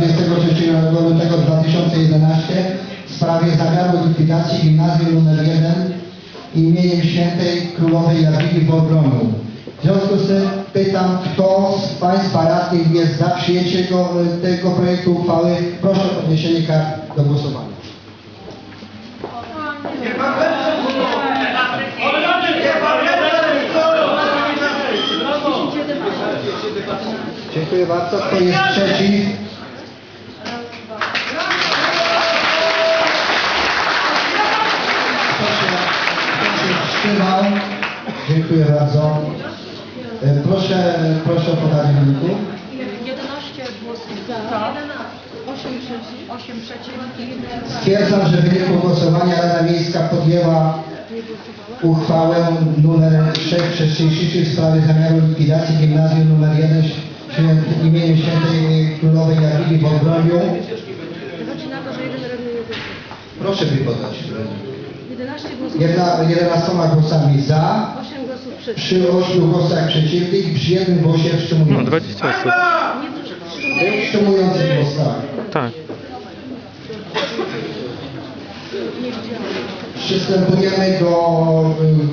23 lutego 2011 w sprawie zamiaru likwidacji gimnazjum nr 1 imieniem świętej królowej Jadwigi w. W związku z tym pytam, kto z Państwa radnych jest za przyjęciem tego, tego projektu uchwały. Proszę o podniesienie kart do głosowania. Dziękuję bardzo. Kto jest przeciw? Wstrzymał? Dziękuję bardzo. E, Proszę, proszę o podanie wyniku. 11 głosów za, 8 przeciw, 8 przeciw i 1 za. Stwierdzam, że w wyniku głosowania Rada Miejska podjęła uchwałę nr 633 w sprawie zamiaru likwidacji gimnazjum nr 1 święty, imienia świętej królowej Jadwigi w głosuje. Proszę mi podać. 11 głosów Jedna, 11 głosami za, 8 głosów przeciw. przy 8 głosach przeciwnych i przy jednym głosie No, wstrzymującym. 20 osób. Nie Był wstrzymujący głos, tak. Tak. Przystępujemy do y,